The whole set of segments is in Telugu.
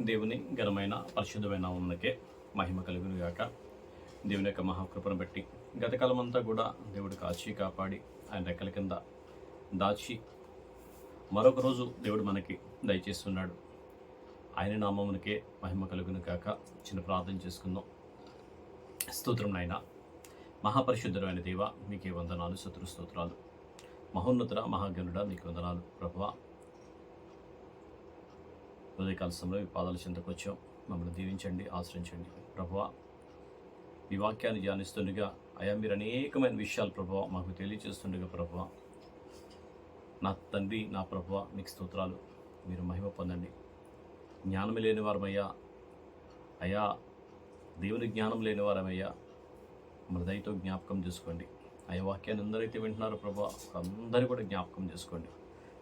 దేవుని ఘనమైన పరిశుద్ధమైన ఉన్నకే మహిమ కలుగునుగాక. దేవుని యొక్క మహాకృపను బట్టి గతకాలమంతా కూడా దేవుడు కాచి కాపాడి ఆయన రెక్కల కింద దాచి మరొక రోజు దేవుడు మనకి దయచేస్తున్నాడు. ఆయన నామమునకే మహిమ కలుగును కాక చిన్న ప్రార్థన చేసుకుందాం. స్తోత్రం నాయన మహాపరిశుద్ధమైన దేవ మీకే వందనాలు శత్రు స్తోత్రాలు. మహోన్నతుడ మహాగణుడ మీకు వందనాలు ప్రభువా. ఉదయకాల సమయంలో మీ పాదాల చెంతకు వచ్చాం. మమ్మల్ని దీవించండి ఆశ్రయించండి. ప్రభువా మీ వాక్యాన్ని ధ్యానిస్తుండగా అయా మీరు అనేకమైన విషయాలు ప్రభావ మాకు తెలియజేస్తుండగా ప్రభువ నా తండ్రి నా ప్రభువ మీకు స్తోత్రాలు. మీరు మహిమ పొందండి. జ్ఞానం లేని వారమయ్యా అయా దేవుని జ్ఞానం లేని వారమయ్యా మృదయతో జ్ఞాపకం చేసుకోండి. అయ్యా వాక్యాన్ని ఎందరైతే వింటున్నారో ప్రభా అందరూ కూడా జ్ఞాపకం చేసుకోండి.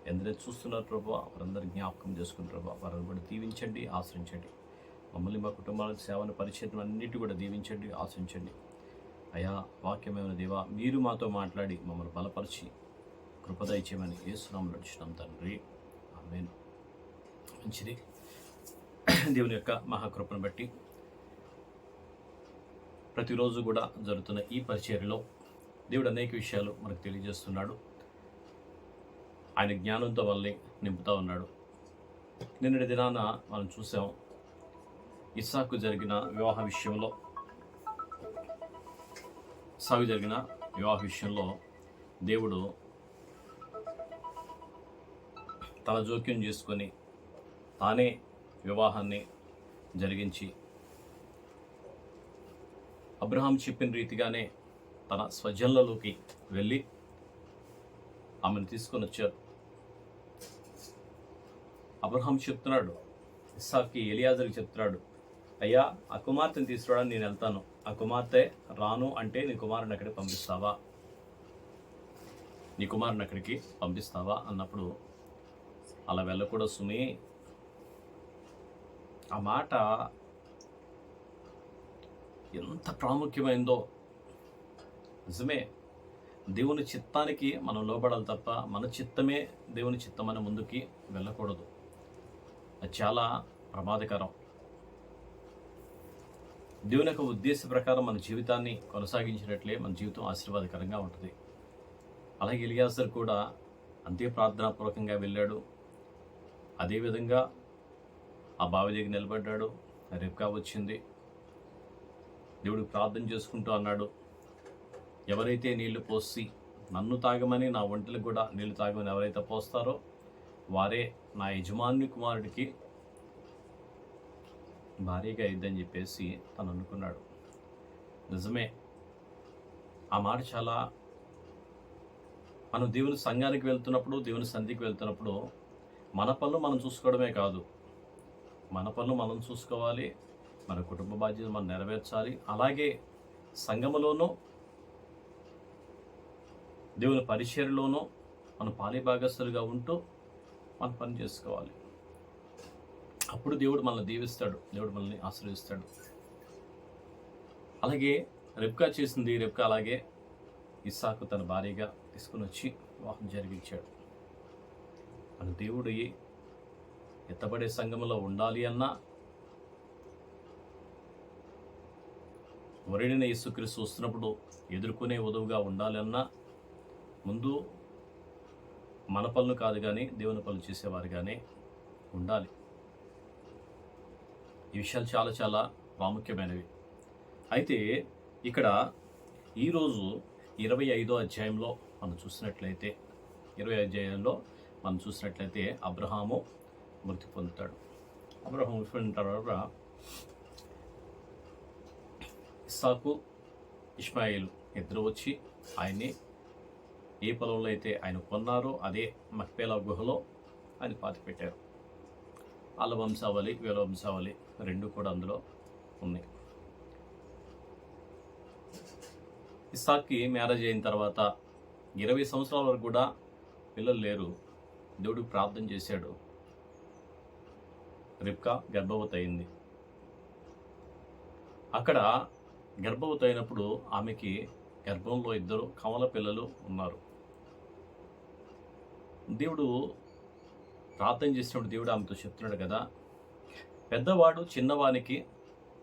ఎందరైతే చూస్తున్నారు ప్రభు వారందరూ జ్ఞాపకం చేసుకుని ప్రభు. వారిని కూడా దీవించండి ఆశ్రయించండి. మమ్మల్ని మా కుటుంబాలకు సేవను పరిచయం అన్నిటి కూడా దీవించండి ఆశ్రయించండి. అయా వాక్యమైన దేవా మీరు మాతో మాట్లాడి మమ్మల్ని బలపరిచి కృపదయచేయమని ఏసునామం నడిచినాం తండ్రి. ఆమెను. మంచిది. దేవుని యొక్క మహాకృపను బట్టి ప్రతిరోజు కూడా జరుగుతున్న ఈ పరిచర్యలో దేవుడు అనేక విషయాలు మనకు తెలియజేస్తున్నాడు. ఆయన జ్ఞానంతో వాళ్ళని నింపుతా ఉన్నాడు. నిన్నటి దినాన మనం చూసాం. ఇస్సాకు జరిగిన వివాహ విషయంలో సాగు జరిగిన వివాహ విషయంలో దేవుడు తన జోక్యం చేసుకొని తానే వివాహాన్ని జరిగించి అబ్రహాం చెప్పిన రీతిగానే తన స్వజన్లలోకి వెళ్ళి ఆమెను తీసుకొని వచ్చారు. అబ్రహాం చెప్తున్నాడు ఇస్సాకి ఎలియాజర్కి చెప్తున్నాడు అయ్యా ఆ కుమార్తెను తీసుకురావడానికి నేను వెళ్తాను. ఆ కుమార్తె రాను అంటే నీ కుమారుని అక్కడికి పంపిస్తావా? నీ కుమారుని అక్కడికి పంపిస్తావా? అన్నప్పుడు అలా వెళ్ళకూడదు సుమి. ఆ మాట ఎంత ప్రాముఖ్యమైందో. నిజమే దేవుని చిత్తానికి మనం లోబడాలి తప్ప మన చిత్తమే దేవుని చిత్తమని ముందుకి వెళ్ళకూడదు. చాలా ప్రమాదకరం. దేవుని యొక్క ఉద్దేశ ప్రకారం మన జీవితాన్ని కొనసాగించినట్లే మన జీవితం ఆశీర్వాదకరంగా ఉంటుంది. అలాగే ఇలియాసర్ కూడా అంతే ప్రార్థనాపూర్వకంగా వెళ్ళాడు. అదేవిధంగా ఆ బావి దగ్గర నిలబడ్డాడు. రెప్కా వచ్చింది. దేవుడికి ప్రార్థన చేసుకుంటూ అన్నాడు ఎవరైతే నీళ్ళు పోసి నన్ను తాగమని నా ఒంటలకు కూడా నీళ్ళు తాగమని ఎవరైతే పోస్తారో వారే నా యజమాని కుమారుడికి భారీగా ఇద్దని చెప్పేసి తను అనుకున్నాడు. నిజమే ఆ మాట చాలా మనం దేవుని సంఘానికి వెళ్తున్నప్పుడు దేవుని సంధికి వెళ్తున్నప్పుడు మన పనులు మనం చూసుకోవడమే కాదు. మన పనులు మనం చూసుకోవాలి మన కుటుంబ బాధ్యత మనం నెరవేర్చాలి. అలాగే సంఘములోనూ దేవుని పరిచయలోనూ మన పాలి భాగస్థులుగా ఉంటూ మన పని చేసుకోవాలి. అప్పుడు దేవుడు మనల్ని దీవిస్తాడు దేవుడు మనల్ని ఆశ్రయిస్తాడు. అలాగే రెప్కా చేసింది రెప్కా అలాగే ఇస్సాకు తన భార్యగా తీసుకుని వచ్చి వివాహం జరిగించాడు. మన దేవుడు ఎత్తబడే సంఘంలో ఉండాలి అన్నా వరుడిన యేసుక్రీస్తు వస్తున్నప్పుడు ఎదుర్కొనే వధువుగా ఉండాలన్నా ముందు మన పనులు కాదు కానీ దేవుని పనులు చేసేవారు కానీ ఉండాలి. ఈ విషయాలు చాలా చాలా ప్రాముఖ్యమైనవి. అయితే ఇక్కడ ఈరోజు ఇరవై ఐదో అధ్యాయంలో మనం చూసినట్లయితే ఇరవై అధ్యాయంలో మనం చూసినట్లయితే అబ్రహాము మృతి పొందుతాడు. అబ్రహాం మృతి పొందిన తర్వాత ఇస్సాకు ఇస్మాయిల్ ఇద్దరు వచ్చి ఆయన్ని ఏ పొలంలో అయితే ఆయన కొన్నారో అదే మక్పేలా గుహలో ఆయన పాతిపెట్టారు వాళ్ళ వంశావళి వీళ్ళ వంశావళి రెండు కూడా అందులో ఉన్నాయి. ఇస్సాక్కి మ్యారేజ్ అయిన తర్వాత ఇరవై సంవత్సరాల వరకు కూడా పిల్లలు లేరు. దేవుడు ప్రార్థన చేశాడు. రిప్కా గర్భవతి అయింది. అక్కడ గర్భవతి అయినప్పుడు ఆమెకి గర్భంలో ఇద్దరు కమల పిల్లలు ఉన్నారు. దేవుడు ప్రార్థన చేసినప్పుడు దేవుడు ఆమెతో చెప్తున్నాడు కదా పెద్దవాడు చిన్నవానికి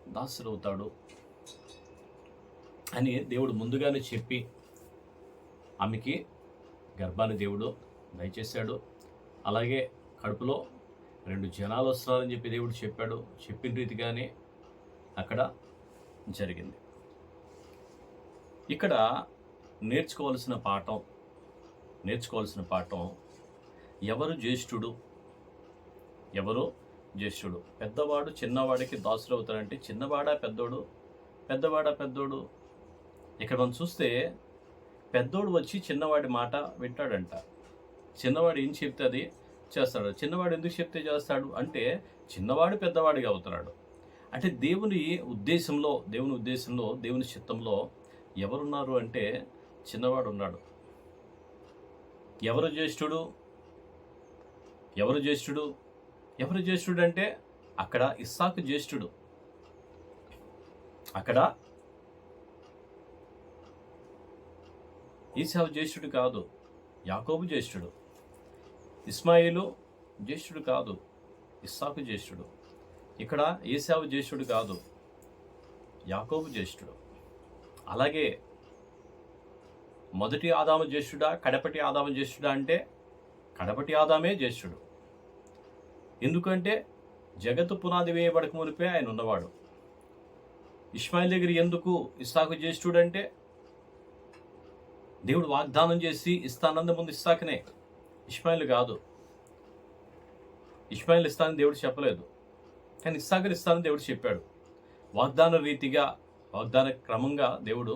దాసుడవుతాడు అని దేవుడు ముందుగానే చెప్పి ఆమెకి గర్భాన్ని దేవుడు దయచేశాడు. అలాగే కడుపులో రెండు జనాలు వస్తున్నారని చెప్పి దేవుడు చెప్పాడు. చెప్పిన రీతిగానే అక్కడ జరిగింది. ఇక్కడ నేర్చుకోవాల్సిన పాఠం నేర్చుకోవాల్సిన పాఠం ఎవరు జ్యేష్ఠుడు? ఎవరు జ్యేష్ఠుడు? పెద్దవాడు చిన్నవాడికి దాసులు అవుతాడంటే చిన్నవాడా పెద్దోడు? పెద్దవాడా పెద్దోడు? ఇక్కడ మనం చూస్తే పెద్దోడు వచ్చి చిన్నవాడి మాట వింటాడంట. చిన్నవాడు ఏం చెప్తే అది చేస్తాడు. చిన్నవాడు ఎందుకు చెప్తే చేస్తాడు? అంటే చిన్నవాడు పెద్దవాడిగా అవుతున్నాడు. అంటే దేవుని ఉద్దేశంలో దేవుని ఉద్దేశంలో దేవుని చిత్తంలో ఎవరున్నారు అంటే చిన్నవాడు ఉన్నాడు. ఎవరు జ్యేష్ఠుడు? ఎవరు జ్యేష్ఠుడు? ఎవరు జ్యేష్ఠుడు అంటే అక్కడ ఇస్సాకు జ్యేష్ఠుడు. అక్కడ ఈసావు జ్యేష్ఠుడు కాదు యాకోబు జ్యేష్ఠుడు. ఇస్మాయిలు జ్యేష్ఠుడు కాదు ఇస్సాకు జ్యేష్ఠుడు. ఇక్కడ ఏసావు జ్యేష్ఠుడు కాదు యాకోబు జ్యేష్ఠుడు. అలాగే మొదటి ఆదాము జ్యేష్ఠుడా కడపటి ఆదాము జ్యేష్ఠుడా అంటే కడపటి ఆదామే జ్యేష్ఠుడు. ఎందుకంటే జగత్తు పునాది వేయబడక మునిపే ఆయన ఉన్నవాడు. ఇస్మాయిల్ దగ్గర ఎందుకు ఇస్సాకు చేస్తుడంటే దేవుడు వాగ్దానం చేసి ఇస్తానంద ముందు ఇస్సాకనే ఇస్మాయిల్ కాదు. ఇస్మాయిల్ ఇస్తానని దేవుడు చెప్పలేదు. కానీ ఇస్సాకర్ ఇస్తానని దేవుడు చెప్పాడు. వాగ్దాన రీతిగా వాగ్దాన క్రమంగా దేవుడు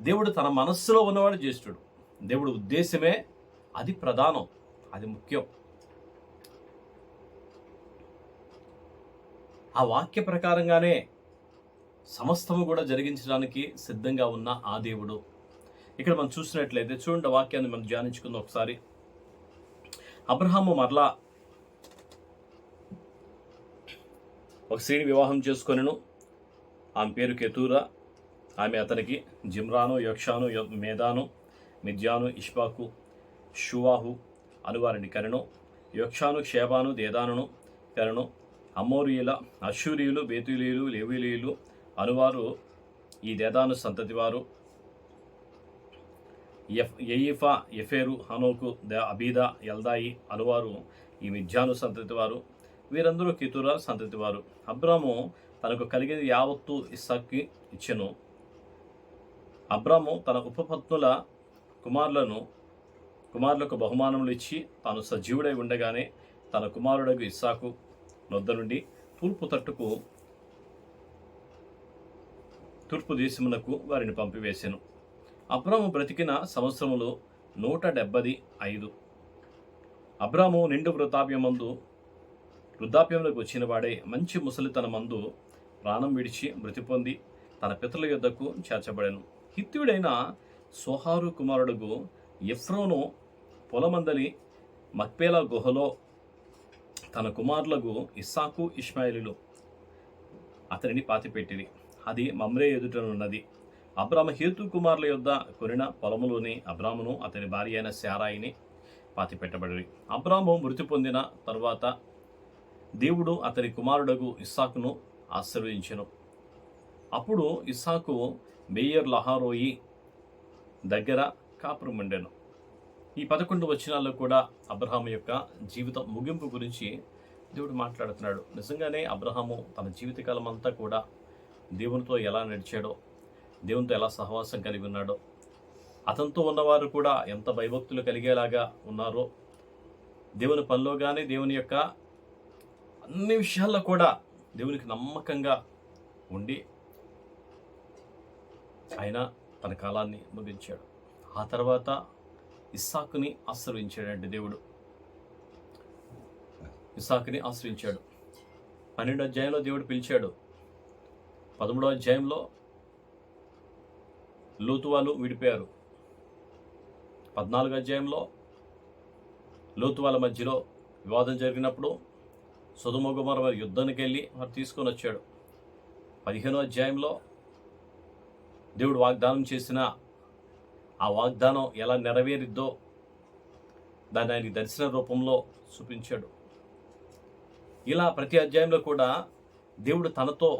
దేవుడు తన మనస్సులో ఉన్నవాడు జ్యేష్ఠుడు దేవుడు ఉద్దేశమే అది ప్రధానం అది ముఖ్యం. ఆ వాక్య ప్రకారంగానే సమస్తము కూడా జరిగించడానికి సిద్ధంగా ఉన్న ఆ దేవుడు. ఇక్కడ మనం చూసినట్లయితే చూడండి వాక్యాన్ని మనం ధ్యానించుకుందాం ఒకసారి. అబ్రహాము మరలా ఒక స్త్రీని వివాహం చేసుకొనెను. ఆమె పేరు కెతూరా. ఆమె అతనికి జిమ్రాను యక్షాను మేధాను మిద్యాను ఇష్పాకు షువాహు అనువారిని కరెను యక్షాను షేబాను దేదానును కరెను అమోరియుల అశూరియులు బేతులీయులు లేవీలీయులు అనువారు ఈ దేదాను సంతతివారు ఎఫ్ ఎయిఫా ఎఫేరు హనోకు ద అబీదా ఎల్దాయి అనువారు ఈ మిథ్యాను సంతతి వారు. వీరందరూ కితుర సంతతి వారు. అబ్రాము తనకు కలిగిన యావత్తు ఇస్సాక్కి ఇచ్చెను. అబ్రాము తన ఉపపత్నుల కుమారులను కుమారులకు బహుమానములు ఇచ్చి తాను సజీవుడై ఉండగానే తన కుమారుడకు ఇస్సాకు నొద్ద నుండి తూర్పు తట్టుకు తూర్పు దేశమునకు వారిని పంపివేశాను అబ్రాము బ్రతికిన సంవత్సరములు నూట డెబ్బది ఐదు. అబ్రాము నిండు వృద్ధాప్యమందు వృద్ధాప్యములకు వచ్చిన వాడే మంచి ముసలితనమందు ప్రాణం విడిచి మృతి పొంది తన పితల యొద్దకు చేర్చబడెను. హిత్యుడైన సోహారు కుమారుడుగు ఎఫ్రోను పొలమందలి మక్పేలా గుహలో తన కుమారులకు ఇస్సాకు ఇష్మాయిలులు. అతనిని పాతిపెట్టిరి. అది మమ్రే ఎదుటనున్నది. అబ్రామ హేతు కుమారుల యొద్ద కొనిన పొలములోని అబ్రామును అతని భార్య అయిన శారాయిని పాతిపెట్టబడి అబ్రాము మృతి పొందిన తర్వాత దేవుడు అతని కుమారుడకు ఇస్సాకును ఆశీర్వదించెను. అప్పుడు ఇస్సాకు మేయర్ లహారోయి దగ్గర కాపురం ఉండెను. ఈ పదకొండు వచనాల్లో కూడా అబ్రహాము యొక్క జీవితం ముగింపు గురించి దేవుడు మాట్లాడుతున్నాడు. నిజంగానే అబ్రహాము తన జీవితకాలం అంతా కూడా దేవునితో ఎలా నడిచాడో దేవునితో ఎలా సహవాసం కలిగి ఉన్నాడో అతనితో ఉన్నవారు కూడా ఎంత భయభక్తులు కలిగేలాగా ఉన్నారో దేవుని పనిలో కానీ దేవుని యొక్క అన్ని విషయాల్లో కూడా దేవునికి నమ్మకంగా ఉండి ఆయన తన కాలాన్ని ముగించాడు. ఆ తర్వాత ఇస్సాకుని ఆశ్రయించాడండి దేవుడు. ఇస్సాకుని ఆశ్రయించాడు. పన్నెండో అధ్యాయంలో దేవుడు పిలిచాడు. పదమూడో అధ్యాయంలో లూతు వాళ్ళు విడిపోయారు. పద్నాలుగో అధ్యాయంలో లూతు వాళ్ళ మధ్యలో వివాదం జరిగినప్పుడు సుధుమగుమర వారి యుద్ధానికి వెళ్ళి వారు తీసుకొని వచ్చాడు. పదిహేనో అధ్యాయంలో దేవుడు వాగ్దానం చేసిన ఆ వాగ్దానం ఎలా నెరవేరిద్దో దాన్ని ఆయన దర్శన రూపంలో చూపించాడు. ఇలా ప్రతి అధ్యాయంలో కూడా దేవుడు తనతో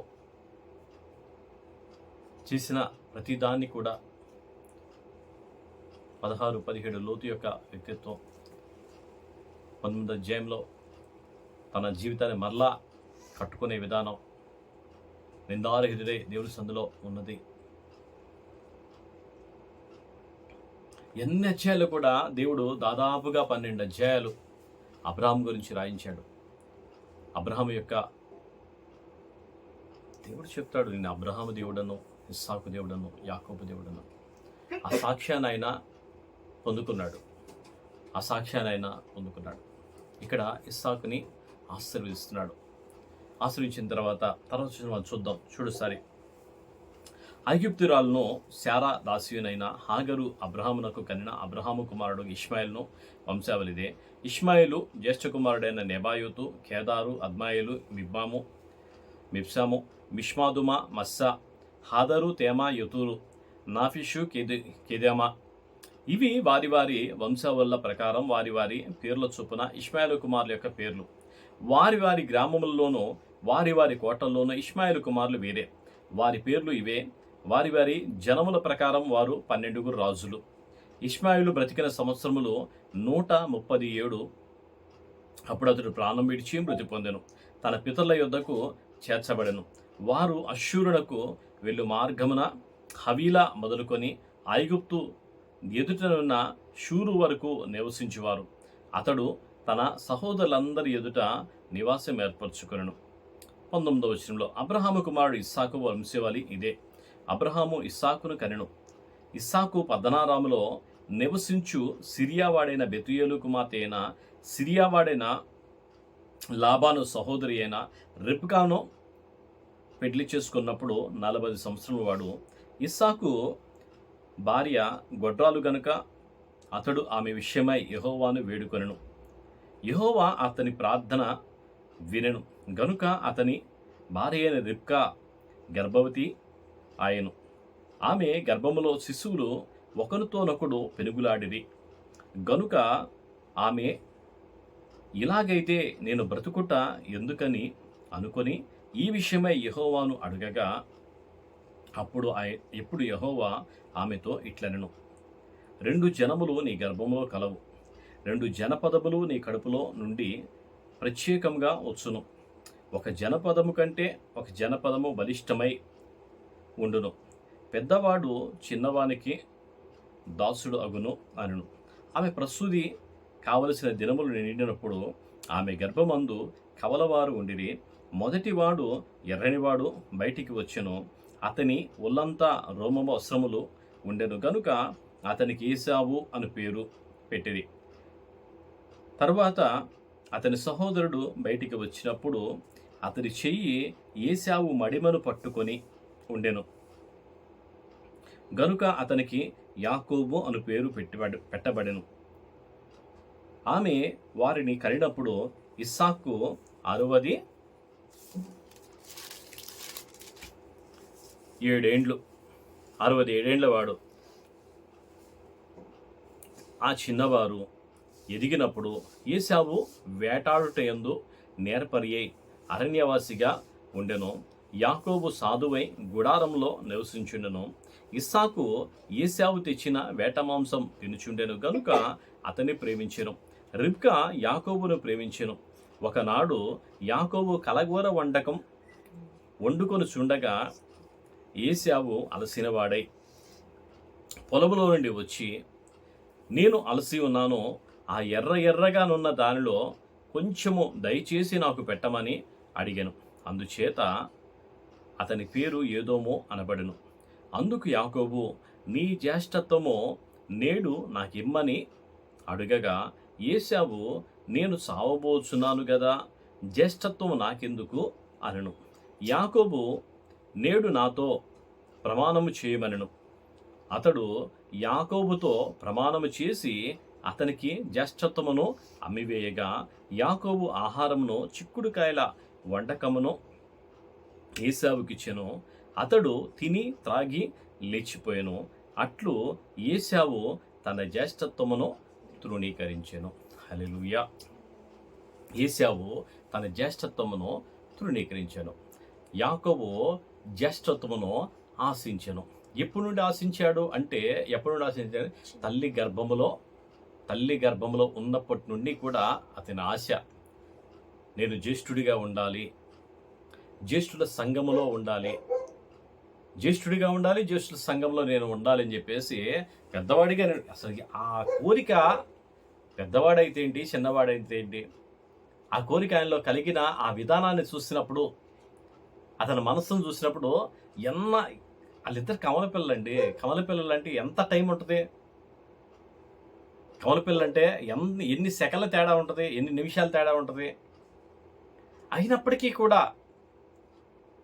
చేసిన ప్రతిదాన్ని కూడా పదహారు పదిహేడు లోతు యొక్క వ్యక్తిత్వం పంతొమ్మిది అధ్యాయంలో తన జీవితాన్ని మరలా కట్టుకునే విధానం నిందారహితుడే దేవుడి సందులో ఉన్నది. ఎన్ని అధ్యాయాలు కూడా దేవుడు దాదాపుగా పన్నెండు అధ్యాయాలు అబ్రహాం గురించి రాయించాడు. అబ్రహాం యొక్క దేవుడు చెప్తాడు నేను అబ్రహం దేవుడను ఇస్సాకు దేవుడను యాకోబు దేవుడను. ఆ సాక్ష్యాన్ని ఆయన పొందుకున్నాడు. ఆ సాక్ష్యాన్ని ఆయన పొందుకున్నాడు. ఇక్కడ ఇస్సాకుని ఆశీర్వదిస్తున్నాడు. ఆశ్రయించిన తర్వాత తర్వాత మనం చూద్దాం. చూడు సరే ఐగుప్తురాలను శారా దాసియునైన హాగరు అబ్రహామునకు కనిన అబ్రహాము కుమారుడు ఇష్మాయిల్ను వంశావళిదే. ఇష్మాయిలు జ్యేష్ఠ కుమారుడైన నెబాయుతు కేదారు అద్మాయిలు మిబ్బాము మిప్సాము మిష్మాదుమ మస్సా హాదరు తేమా యుతురు నాఫిషు కెది కెదమా. ఇవి వారి వారి వంశావళ ప్రకారం వారి వారి పేర్ల చొప్పున ఇష్మాయిల్ కుమారుల యొక్క పేర్లు. వారి వారి గ్రామముల్లోనూ వారి వారి కోటల్లోనూ ఇష్మాయిల్ కుమారులు వేరే. వారి పేర్లు ఇవే. వారి వారి జనముల ప్రకారం వారు పన్నెండుగురు రాజులు. ఇష్మాయిలు బ్రతికిన సంవత్సరములు నూట ముప్పది ఏడు అప్పుడు అతడు ప్రాణం విడిచి మృతి పొందెను. తన పితరుల యొద్దకు చేర్చబడెను. వారు అశ్షూరునకు వెళ్ళు మార్గమున హవీలా మొదలుకొని ఐగుప్తు ఎదుటనున్న షూరు వరకు నివసించువారు. అతడు తన సహోదరులందరి ఎదుట నివాసం ఏర్పరచుకొనెను. పంతొమ్మిదవ వచనంలో అబ్రహాము కుమారుడు ఇస్సాకు వంశవలి ఇదే. అబ్రహాము ఇస్సాకును కనెను. ఇస్సాకు పద్దనారాములో నివసించు సిరియావాడైన బెతుయేలు కుమార్తె అయిన సిరియావాడైన లాబాను సహోదరి అయిన రిప్కాను పెళ్ళి చేసుకున్నప్పుడు నలభై సంవత్సరం వాడు. ఇస్సాకు భార్య గొడ్రాలు గనుక అతడు ఆమె విషయమై యహోవాను వేడుకొనెను. యహోవా అతని ప్రార్థన వినెను. గనుక అతని భార్య అయిన రిప్కా గర్భవతి ఆయను. ఆమె గర్భములో శిశువులు ఒకరితోనొకడు పెనుగులాడిరి. గనుక ఆమె ఇలాగైతే నేను బ్రతుకుట ఎందుకని? అనుకొని ఈ విషయమై యహోవాను అడగగా అప్పుడు ఆయ ఎప్పుడు యహోవా ఆమెతో ఇట్లనెను. రెండు జనములు నీ గర్భములో కలవు. రెండు జనపదములు నీ కడుపులో నుండి ప్రత్యేకంగా వచ్చును. ఒక జనపదము కంటే ఒక జనపదము బలిష్టమై ఉండును. పెద్దవాడు చిన్నవానికి దాసుడు అగును అనును. ఆమె ప్రసూది కావలసిన దినములు నిండినప్పుడు ఆమె గర్భమందు కవలవారు ఉండిరి. మొదటివాడు ఎర్రనివాడు బయటికి వచ్చెను. అతని ఒళ్ళంతా రోమమ వస్త్రములు ఉండెను గనుక అతనికి ఏసావు అని పేరు పెట్టిరి. తర్వాత అతని సహోదరుడు బయటికి వచ్చినప్పుడు అతని చెయ్యి ఏసావు మడిమను పట్టుకొని ఉండెను. గనుక అతనికి యాకోబు అను పేరు పెట్టబడి పెట్టబడెను. ఆమె వారిని కరినప్పుడు ఇస్సాకు అరవది ఏడేండ్లు అరవది ఏడేండ్ల వాడు. ఆ చిన్నవారు ఎదిగినప్పుడు ఏసావు వేటాడుటయందు నేర్పరియై అరణ్యవాసిగా ఉండెను. యాకోబు సాధువై గుడారంలో నివసించుండెను. ఇస్సాకు ఏసావు తెచ్చిన వేట మాంసం తినుచుండెను గనుక అతన్ని ప్రేమించెను. రిబ్కా యాకోబును ప్రేమించెను. ఒకనాడు యాకోబు కలగూర వండకం వండుకొని చుండగా ఏసావు అలసినవాడై పొలములో నుండి వచ్చి నేను అలసి ఉన్నాను. ఆ ఎర్ర ఎర్రగానున్న దానిలో కొంచెము దయచేసి నాకు పెట్టమని అడిగాను. అందుచేత అతని పేరు ఏదోమో అనబడును. అందుకు యాకోబు నీ జ్యేష్ఠత్వము నేడు నాకిమ్మని అడుగగా ఏశావు నేను సావబోచున్నాను గదా జ్యేష్ఠత్వం నాకెందుకు అనను. యాకోబు నేడు నాతో ప్రమాణము చేయమనను. అతడు యాకోబుతో ప్రమాణము చేసి అతనికి జ్యేష్ఠత్వమును అమ్మివేయగా యాకోబు ఆహారమును చిక్కుడుకాయల వంటకమును ఏసావుకిచ్చెను అతడు తిని త్రాగి లేచిపోయాను. అట్లు ఏసావు తన జ్యేష్ఠత్వమును తృణీకరించెను. హలెలుయా ఏసావు తన జ్యేష్ఠత్వమును తృణీకరించాను. యాకోబు జ్యేష్ఠత్వమును ఆశించను. ఎప్పుడు నుండి ఆశించాడు అంటే ఎప్పుడు నుండి ఆశించాడు? తల్లి గర్భములో తల్లి గర్భంలో ఉన్నప్పటి నుండి కూడా అతని ఆశ నేను జ్యేష్ఠుడిగా ఉండాలి జ్యేష్ఠుల సంఘములో ఉండాలి. జ్యేష్ఠుడిగా ఉండాలి జ్యేష్ఠుల సంఘంలో నేను ఉండాలి అని చెప్పేసి పెద్దవాడిగా నేను- అసలు ఆ కోరిక పెద్దవాడైతే ఏంటి చిన్నవాడైతే ఏంటి? ఆ కోరిక ఆయనలో కలిగిన ఆ విధానాన్ని చూసినప్పుడు అతని మనస్సును చూసినప్పుడు ఎన్న వాళ్ళిద్దరు కమల పిల్లలండి. కమల పిల్లలు అంటే ఎంత టైం ఉంటుంది? కమల పిల్లలు అంటే ఎన్ని ఎన్ని సెకల తేడా ఉంటుంది? ఎన్ని నిమిషాల తేడా ఉంటుంది? అయినప్పటికీ కూడా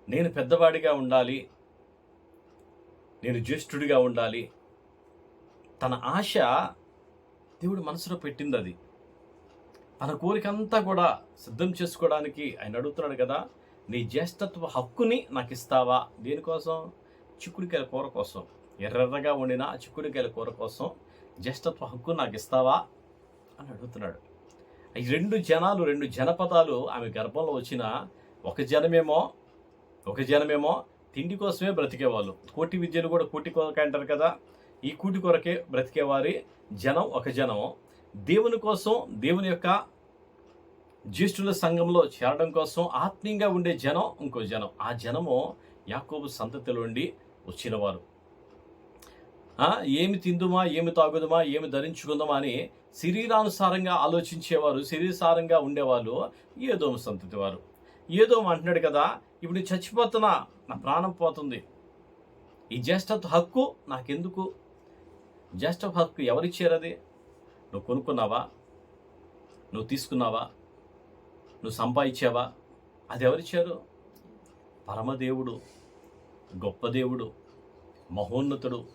నేను పెద్దవాడిగా ఉండాలి నేను జ్యేష్ఠుడిగా ఉండాలి. తన ఆశ దేవుడు మనసులో పెట్టింది అది తన కోరిక అంతా కూడా సిద్ధం చేసుకోవడానికి ఆయన అడుగుతున్నాడు కదా నీ జ్యేష్ఠత్వ హక్కుని నాకు ఇస్తావా? దేనికోసం? చిక్కుడికాయల కూర కోసం. ఎర్రెర్రగా వండిన ఆ చిక్కుడికాయల కూర కోసం జ్యేష్ఠత్వ హక్కు నాకు ఇస్తావా? అని అడుగుతున్నాడు. ఈ రెండు జనాలు రెండు జనపదాలు ఆమె గర్భంలో వచ్చిన ఒక జనమేమో ఒక జనమేమో తిండి కోసమే బ్రతికేవాళ్ళు. కోటి విద్యలు కూడా కూటి కొరకే అంటారు కదా. ఈ కూటి కొరకే బ్రతికేవారి జనం ఒక జనం దేవుని కోసం దేవుని యొక్క జ్యేష్ఠుల సంఘంలో చేరడం కోసం ఆత్మీయంగా ఉండే జనం ఇంకో జనం. ఆ జనము యాకోబు సంతతిలో ఉండి వచ్చినవారు. ఏమి తిందుమా ఏమి తాగుదమా ఏమి ధరించుకుందామా అని శరీరానుసారంగా ఆలోచించేవారు శరీరసారంగా ఉండేవాళ్ళు ఏదోమ సంతతి వారు. ఏదో అంటున్నాడు కదా ఇప్పుడు చచ్చిపోతున్నా నా ప్రాణం పోతుంది. ఈ జ్యేష్ఠత్వ హక్కు నాకెందుకు? జ్యేష్ఠ హక్కు ఎవరిచ్చారది నువ్వు కొనుక్కున్నావా? నువ్వు తీసుకున్నావా? నువ్వు సంపాదించావా? అది ఎవరిచ్చారు? పరమదేవుడు గొప్ప దేవుడు మహోన్నతుడు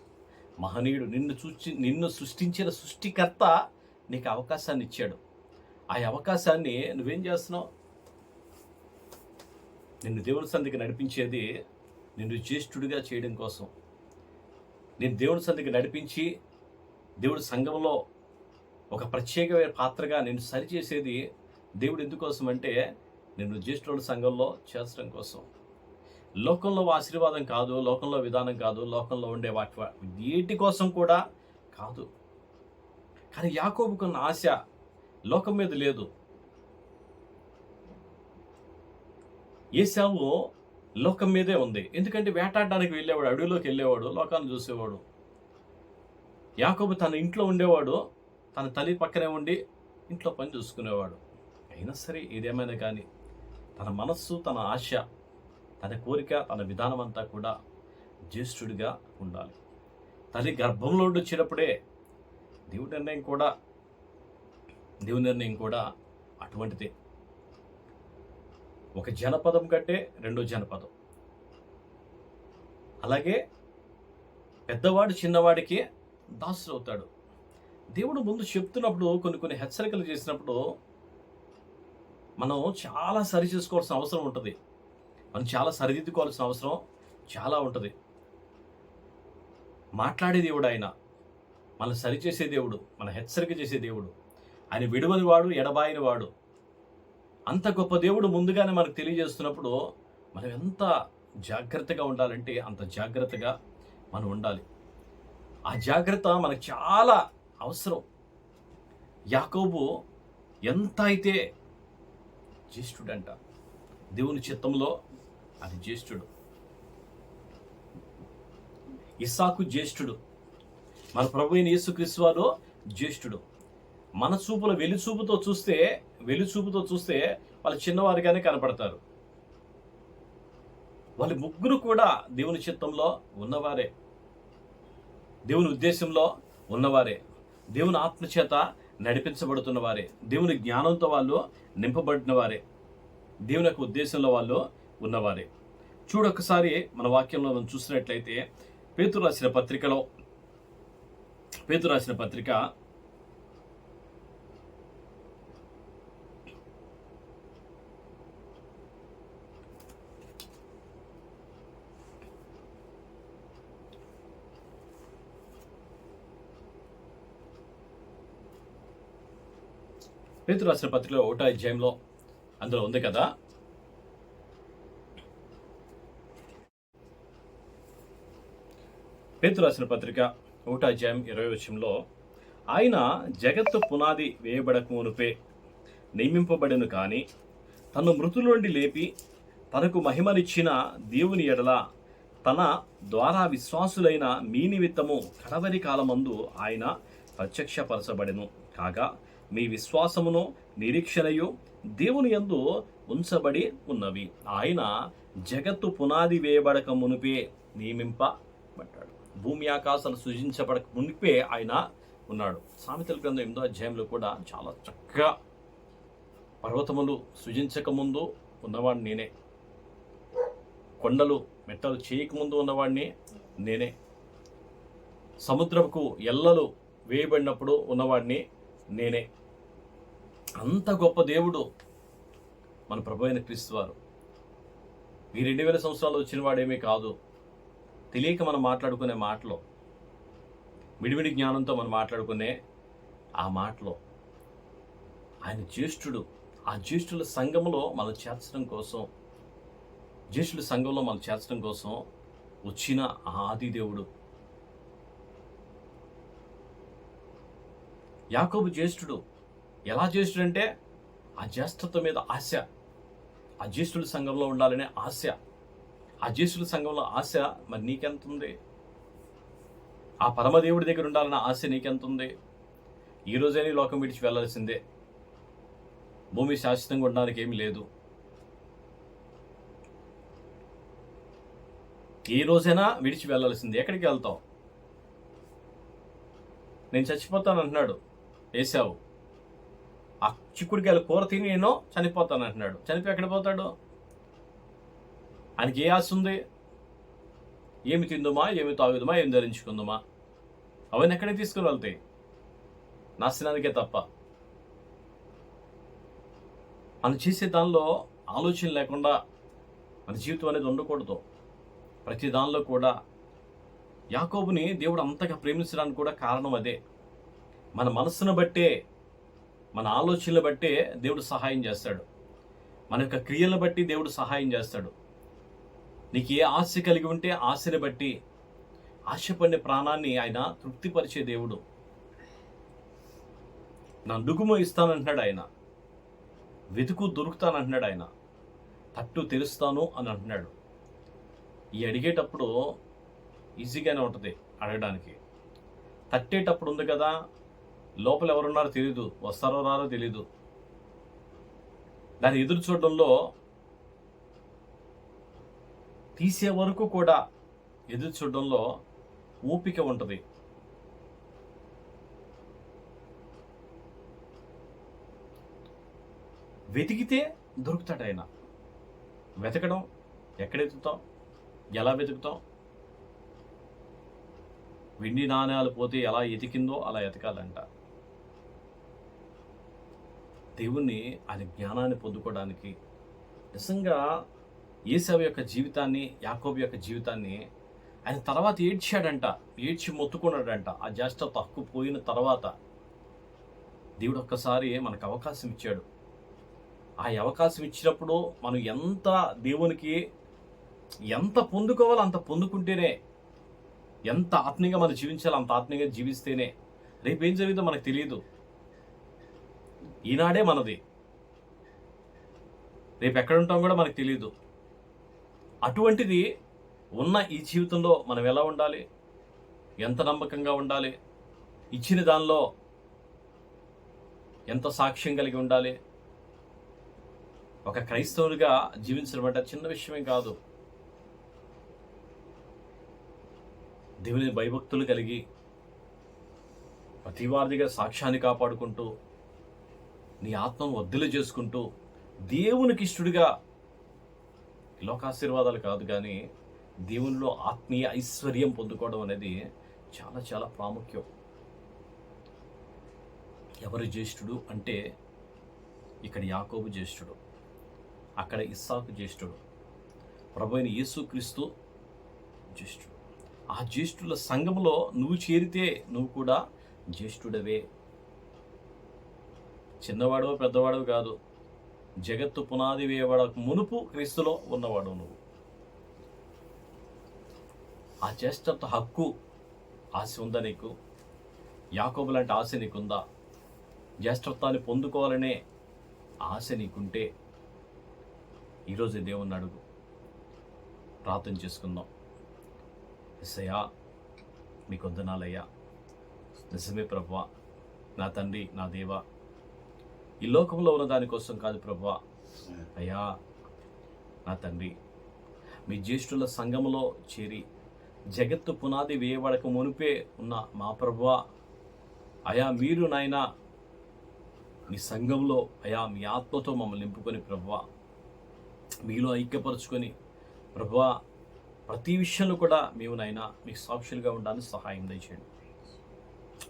మహనీయుడు. నిన్ను సృష్టి నిన్ను సృష్టించిన సృష్టికర్త నీకు అవకాశాన్ని ఇచ్చాడు. ఆ అవకాశాన్ని నువ్వేం చేస్తున్నావు? నిన్ను దేవుని సంధికి నడిపించేది నిన్ను జ్యేష్ఠుడిగా చేయడం కోసం. నేను దేవుని సంధికి నడిపించి దేవుడి సంఘంలో ఒక ప్రత్యేకమైన పాత్రగా నేను సరిచేసేది దేవుడు ఎందుకోసం అంటే నిన్ను జ్యేష్ఠుడి సంఘంలో చేర్చడం కోసం. లోకంలో ఆశీర్వాదం కాదు లోకంలో విధానం కాదు లోకంలో ఉండే వాటి వీటి కోసం కూడా కాదు. కానీ యాకోబుకున్న ఆశ లోకం మీద లేదు. ఏసావు లోకం మీదే ఉంది. ఎందుకంటే వేటాడడానికి వెళ్ళేవాడు అడవిలోకి వెళ్ళేవాడు లోకాన్ని చూసేవాడు. యాకోబు తన ఇంట్లో ఉండేవాడు తన తల్లి పక్కనే ఉండి ఇంట్లో పని చూసుకునేవాడు. అయినా సరే ఏదేమైనా కానీ తన మనస్సు తన ఆశ తన కోరిక తన విధానం అంతా కూడా జ్యేష్ఠుడిగా ఉండాలి. తల్లి గర్భంలో వచ్చినప్పుడే దేవుడి నిర్ణయం కూడా దేవుడి నిర్ణయం కూడా అటువంటిదే. ఒక జనపదం కంటే రెండో జనపదం. అలాగే పెద్దవాడు చిన్నవాడికి దాసుడు అవుతాడు. దేవుడు ముందు చెప్తున్నప్పుడు కొన్ని కొన్ని హెచ్చరికలు చేసినప్పుడు మనం చాలా సరి చేసుకోవాల్సిన అవసరం ఉంటుంది. మనం చాలా సరిదిద్దుకోవాల్సిన అవసరం చాలా ఉంటుంది. మాట్లాడే దేవుడు ఆయన మన సరిచేసే దేవుడు మన హెచ్చరిక చేసే దేవుడు. ఆయన విడువని వాడు ఎడబాయిన వాడు. అంత గొప్ప దేవుడు ముందుగానే మనకు తెలియజేస్తున్నప్పుడు మనం ఎంత జాగ్రత్తగా ఉండాలంటే అంత జాగ్రత్తగా మనం ఉండాలి. ఆ జాగ్రత్త మనకు చాలా అవసరం. యాకోబు ఎంత అయితే జ్యేష్ఠుడంట దేవుని చిత్తంలో అది జ్యేష్ఠుడు. ఇస్సాకు జ్యేష్ఠుడు. మన ప్రభు అయిన యేసుక్రీస్తు వారు జ్యేష్ఠుడు. మన చూపుల వెలుచూపుతో చూస్తే వెలుచూపుతో చూస్తే వాళ్ళు చిన్నవారిగానే కనపడతారు. వాళ్ళ ముగ్గురు కూడా దేవుని చిత్తంలో ఉన్నవారే. దేవుని ఉద్దేశంలో ఉన్నవారే. దేవుని ఆత్మచేత నడిపించబడుతున్న వారే దేవుని జ్ఞానంతో వాళ్ళు నింపబడిన వారే దేవుని యొక్క ఉద్దేశంలో వాళ్ళు ఉన్నవారే. చూడొకసారి మన వాక్యంలో మనం చూసినట్లయితే పేతురు రాసిన పత్రికలో పేతురు రాసిన పత్రిక పేతురు రాసిన పత్రికలో ఒకటో అధ్యాయంలో అందులో ఉంది కదా? పేతురు రాసిన పత్రిక ఒకటో అధ్యాయం ఇరవై విషయంలో ఆయన జగత్తు పునాది వేయబడక మునుపే నియమింపబడను కానీ తను మృతుల నుండి లేపి తనకు మహిమనిచ్చిన దేవుని ఎడల తన ద్వారా విశ్వాసులైన మీ నిమిత్తము కడవరి కాలమందు ఆయన ప్రత్యక్షపరచబడెను. కాగా మీ విశ్వాసమును నిరీక్షణయు దేవుని యందు ఉంచబడి ఉన్నవి. ఆయన జగత్తు పునాది వేయబడక మునిపే నియమింపబడ్డాడు. భూమి ఆకాశాలు సృజించబడక మునిపే ఆయన ఉన్నాడు. సామెతల గ్రంథం ఎనిమిదో అధ్యాయంలో కూడా చాలా చక్కగా పర్వతములు సృజించక ముందు ఉన్నవాడిని నేనే. కొండలు మెట్టలు చేయకముందు ఉన్నవాడిని నేనే. సముద్రపు ఎల్లలు వేయబడినప్పుడు ఉన్నవాడిని నేనే. అంత గొప్ప దేవుడు మన ప్రభు అయిన క్రీస్తు వారు. ఈ రెండు వేల సంవత్సరాలు వచ్చిన వాడేమీ కాదు. తెలియక మనం మాట్లాడుకునే మాటలో విడివిడి జ్ఞానంతో మనం మాట్లాడుకునే ఆ మాటలో ఆయన జ్యేష్ఠుడు ఆ జ్యేష్ఠుల సంఘంలో మనం చేర్చడం కోసం జ్యేష్ఠుల సంఘంలో మనం చేర్చడం కోసం వచ్చిన ఆది దేవుడు. యాకోబు జ్యేష్ఠుడు ఎలా జ్యేష్ఠుడంటే ఆ జ్యేష్ఠత మీద ఆశ. ఆ జ్యేష్ఠుల సంఘంలో ఉండాలనే ఆశ. ఆ జ్యేష్ఠుల సంఘంలో ఆశ మరి నీకెంత ఉంది ఆ పరమదేవుడి దగ్గర ఉండాలన్న ఆశ నీకెంత ఉంది ఈ రోజైనా లోకం విడిచి వెళ్ళాల్సిందే. భూమి శాశ్వతంగా ఉండడానికి ఏమీ లేదు. ఏ రోజైనా విడిచి వెళ్ళాల్సింది. ఎక్కడికి వెళ్తావు? నేను చచ్చిపోతాను అంటున్నాడు. వేసావు ఆ చిక్కుడికాయల కూర తిని నేను చనిపోతాను అంటున్నాడు. చనిపోయి ఎక్కడ పోతాడు? ఆయనకి ఏ ఆశ ఉంది? ఏమి తిందుమా? ఏమి తాగుదుమా? ఏమి ధరించుకుందుమా? అవన్నీ ఎక్కడికి తీసుకుని వెళ్తాయి? నాశనానికే తప్ప. మనం చేసే దానిలో ఆలోచన లేకుండా మన జీవితం అనేది ఉండకూడదు. ప్రతి దానిలో కూడా యాకోబుని దేవుడు అంతగా ప్రేమించడానికి కూడా కారణం అదే. మన మనస్సును బట్టే మన ఆలోచనలు బట్టే దేవుడు సహాయం చేస్తాడు. మన యొక్క క్రియలను బట్టి దేవుడు సహాయం చేస్తాడు. నీకు ఏ ఆశ కలిగి ఉంటే ఆశని బట్టి ఆశపడిన ప్రాణాన్ని ఆయన తృప్తిపరిచే దేవుడు. నా నుగుము ఇస్తానంటున్నాడు ఆయన. వెతుకు దొరుకుతానంటున్నాడు ఆయన. తట్టు తెరుస్తాను అని అంటున్నాడు. ఈ అడిగేటప్పుడు ఈజీగానే ఉంటుంది అడగడానికి. తట్టేటప్పుడు ఉంది కదా లోపల ఎవరున్నారో తెలీదు వస్తారో రారో తెలీదు. దాన్ని ఎదురు చూడడంలో తీసే వరకు కూడా ఎదురు చూడడంలో ఓపిక ఉంటుంది. వెతికితే దొరుకుతాడు ఆయన. వెతకడం ఎక్కడ వెతుకుతాం ఎలా వెతుకుతాం? వెండి నాణ్యాలు పోతే ఎలా ఎతికిందో అలా ఎతకాలంట. దేవుణ్ణి ఆయన జ్ఞానాన్ని పొందుకోవడానికి నిజంగా ఏసవ యొక్క జీవితాన్ని యాకోబు యొక్క జీవితాన్ని ఆయన తర్వాత ఏడ్చాడంట ఏడ్చి మొత్తుకున్నాడంట. ఆ జ్యేష్ఠ తక్కువ పోయిన తర్వాత దేవుడు ఒక్కసారి మనకు అవకాశం ఇచ్చాడు. ఆ అవకాశం ఇచ్చినప్పుడు మనం ఎంత దేవునికి ఎంత పొందుకోవాలో అంత పొందుకుంటేనే ఎంత ఆత్మీయంగా మనం జీవించాలో అంత ఆత్మీయంగా జీవిస్తేనే రేపు ఏం జరిగిందో మనకు తెలియదు. ఈనాడే మనది. రేపు ఎక్కడుంటాం కూడా మనకు తెలియదు అటువంటిది ఉన్న ఈ జీవితంలో మనం ఎలా ఉండాలి? ఎంత నమ్మకంగా ఉండాలి? ఇచ్చిన దానిలో ఎంత సాక్ష్యం కలిగి ఉండాలి? ఒక క్రైస్తవునిగా జీవించడం అంటే చిన్న విషయమే కాదు. దేవుని భయభక్తులు కలిగి ప్రతివాదిగా సాక్ష్యాన్ని కాపాడుకుంటూ నీ ఆత్మను వద్దులు చేసుకుంటూ దేవునికి ఇష్టడిగా లోకాశీర్వాదాలు కాదు కానీ దేవునిలో ఆత్మీయ ఐశ్వర్యం పొందుకోవడం అనేది చాలా చాలా ప్రాముఖ్యం. ఎవరు జ్యేష్ఠుడు అంటే ఇక్కడ యాకోబు జ్యేష్ఠుడు అక్కడ ఇస్సాకు జ్యేష్ఠుడు ప్రభు అయిన యేసుక్రీస్తు జ్యేష్ఠుడు. ఆ జ్యేష్ఠుల సంఘంలో నువ్వు చేరితే నువ్వు కూడా జ్యేష్ఠుడవే చిన్నవాడో పెద్దవాడో కాదు. జగత్తు పునాది వేయబడ మునుపు క్రీస్తులో ఉన్నవాడు నువ్వు. ఆ జ్యేష్ఠత్వ హక్కు ఆశ ఉందా నీకు? యాకోబు లాంటి ఆశ నీకుందా? జ్యేష్ఠత్వాన్ని పొందుకోవాలనే ఆశ నీకుంటే ఈరోజు దేవుణ్ణి అడుగు. ప్రార్థన చేసుకుందాం. ఎస్సయ్యా మీకు వందనాలయ్యా. నిజమే ప్రభా నా తండ్రి నా దేవా ఈ లోకంలో ఉన్న దానికోసం కాదు ప్రభా అయ్యా నా తండ్రి మీ జ్యేష్ఠుల సంఘములో చేరి జగత్తు పునాది వేయబడక మునిపే ఉన్న మా ప్రభువా అయా మీరు నాయనా మీ సంఘంలో అయా మీ ఆత్మతో మమ్మల్ని నింపుకొని ప్రభువా మీలో ఐక్యపరుచుకొని ప్రభువా ప్రతి విషయంలో కూడా మేము నైనా మీకు సాక్షులుగా ఉండాలని సహాయం దయచేయండి.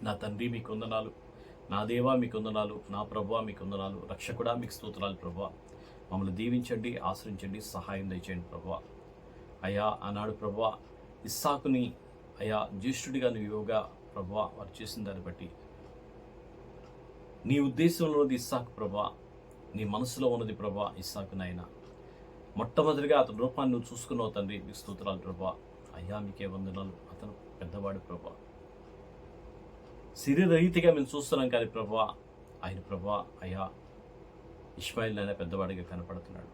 నా తండ్రి మీకు వందనాలు నా దేవా మీకు వందనాలు నా ప్రభువా మీకు వందనాలు రక్షకుడా మీకు స్తోత్రాలు ప్రభా మమ్మల్ని దీవించండి ఆశ్రయించండి సహాయం దయచేయండి ప్రభా అయా ఆనాడు ప్రభా ఇస్సాకుని అయా జ్యేష్ఠుడిగా నువ్వు యోగా ప్రభువా వారు చేసిన దాన్ని బట్టి. నీ ఉద్దేశంలో ఉన్నది ఇస్సాకు ప్రభా నీ మనసులో ఉన్నది ప్రభా ఇస్సాకు నాయన. మొట్టమొదటిగా అతని రూపాన్ని నువ్వు చూసుకున్నావు తండ్రి మీకు స్తోత్రాలు ప్రభా అయ్యా మీకే వందనాలు. అతను పెద్దవాడు ప్రభా శరీరహితిగా మేము చూస్తున్నాం కానీ ప్రభా ఆయన ప్రభా అయ్యా ఇస్మాయిల్ నాయన పెద్దవాడిగా కనపడుతున్నాడు.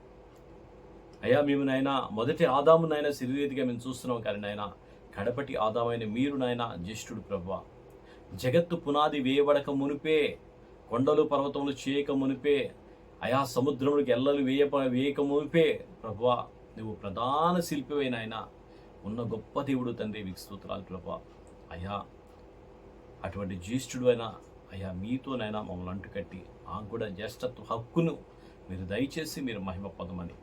అయ్యా మేము నాయన మొదటి ఆదాము నాయన శరీరీతిగా మేము చూస్తున్నాం కానీ నాయన కడపటి ఆదామైన మీరు నాయన జ్యేష్ఠుడు ప్రభా. జగత్తు పునాది వేయబడక మునిపే కొండలు పర్వతములు చేయక మునిపే అయా సముద్రములకు ఎల్లలు వేయ వేయక మునిపే ప్రభా నువ్వు ప్రధాన శిల్పివైన ఆయన ఉన్న గొప్ప దేవుడు తండ్రి మీకు స్తోత్రాలు ప్రభా. అయా అటువంటి జ్యేష్ఠుడు అయినా అయ్యా మీతోనైనా మమ్మల్ని అంటుకట్టి ఆ కూడా జ్యేష్ఠత్వ హక్కును మీరు దయచేసి మీరు మహిమ పొందమని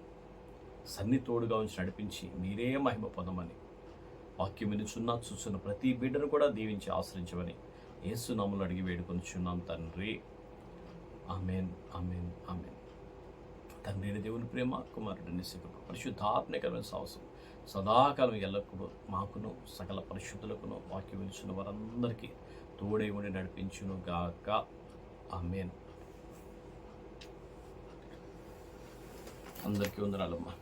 సన్ని తోడుగా ఉంచి నడిపించి మీరే మహిమ పొందమని వాక్యం వినుచున్న చూస్తున్న ప్రతి బిడ్డను కూడా దీవించి ఆశ్రయించమని యేసు నమ్ములు అడిగి వేడుకొనిచున్నాం తండ్రి. Amen amen amen. తండ్రి దేవుని ప్రేమ కుమారుడిని శిఖరు పరిశుద్ధాత్మకమైన సాహసం సదాకాలం ఎల్లప్పుడూ మాకును సకల పరిశుద్ధులకును వాక్యం విలుచున్న వారందరికీ తోడై ఉండి నడిపించును గాక. ఆమెన్. అందరికీ వందనాలమ్మా.